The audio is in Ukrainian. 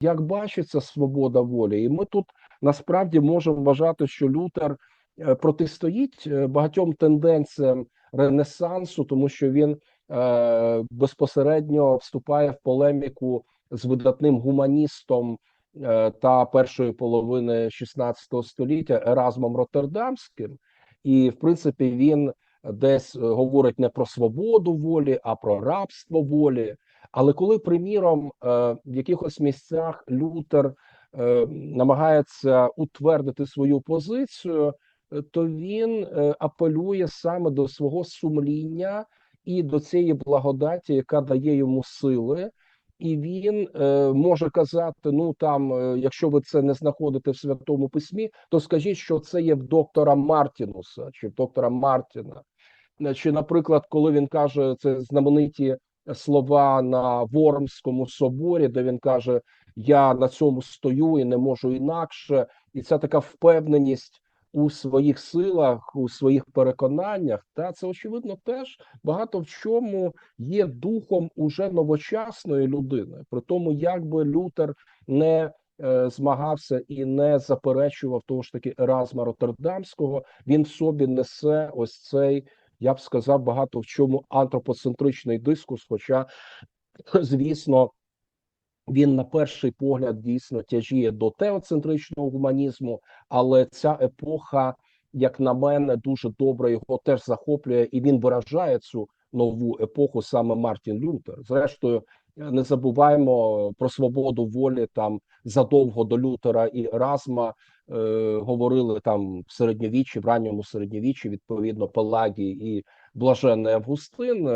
як бачиться свобода волі, і ми тут насправді можемо вважати, що Лютер е, протистоїть е, багатьом тенденціям Ренесансу, тому що він е, безпосередньо вступає в полеміку з видатним гуманістом е, та першої половини 16 століття Еразмом Роттердамським, і в принципі він десь е, говорить не про свободу волі, а про рабство волі. Але коли, приміром, е, в якихось місцях Лютер е, намагається утвердити свою позицію, е, то він апелює саме до свого сумління і до цієї благодаті, яка дає йому сили. І він е, може казати: ну там, якщо ви це не знаходите в святому письмі, то скажіть, що це є в доктора Мартінуса чи в доктора Мартіна. Чи, наприклад, коли він каже це знамениті слова на Вормському соборі, де він каже: Я на цьому стою і не можу інакше, і ця така впевненість у своїх силах, у своїх переконаннях, та це очевидно теж багато в чому є духом уже новочасної людини. При тому, як би Лютер не е, змагався і не заперечував того ж таки Еразма Роттердамського, він в собі несе ось цей я б сказав, багато в чому антропоцентричний дискурс. Хоча, звісно, він на перший погляд дійсно тяжіє до теоцентричного гуманізму, але ця епоха, як на мене, дуже добре його теж захоплює, і він виражає цю нову епоху саме Мартін Лютер. Зрештою, не забуваємо про свободу волі там задовго до Лютера і Еразма е, говорили там в середньовіччі, в ранньому середньовіччі, відповідно, Пелагій і Блаженний Августин.